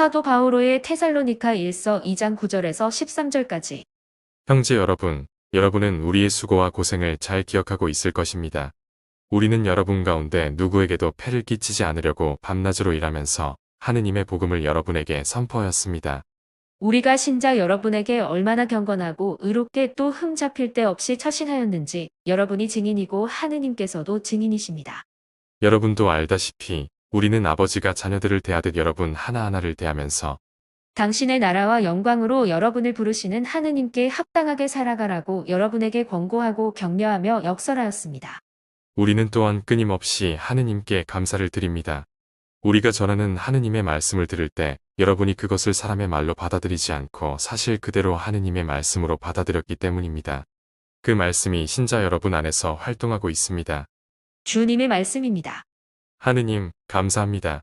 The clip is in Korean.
사도 바오로의 테살로니카 1서 2장 9절에서 13절까지 형제 여러분, 여러분은 우리의 수고와 고생을 잘 기억하고 있을 것입니다. 우리는 여러분 가운데 누구에게도 폐를 끼치지 않으려고 밤낮으로 일하면서 하느님의 복음을 여러분에게 선포하였습니다. 우리가 신자 여러분에게 얼마나 경건하고 의롭게 또 흠 잡힐 데 없이 처신하였는지 여러분이 증인이고 하느님께서도 증인이십니다. 여러분도 알다시피 우리는 아버지가 자녀들을 대하듯 여러분 하나하나를 대하면서 당신의 나라와 영광으로 여러분을 부르시는 하느님께 합당하게 살아가라고 여러분에게 권고하고 격려하며 역설하였습니다. 우리는 또한 끊임없이 하느님께 감사를 드립니다. 우리가 전하는 하느님의 말씀을 들을 때 여러분이 그것을 사람의 말로 받아들이지 않고 사실 그대로 하느님의 말씀으로 받아들였기 때문입니다. 그 말씀이 신자 여러분 안에서 활동하고 있습니다. 주님의 말씀입니다. 하느님, 감사합니다.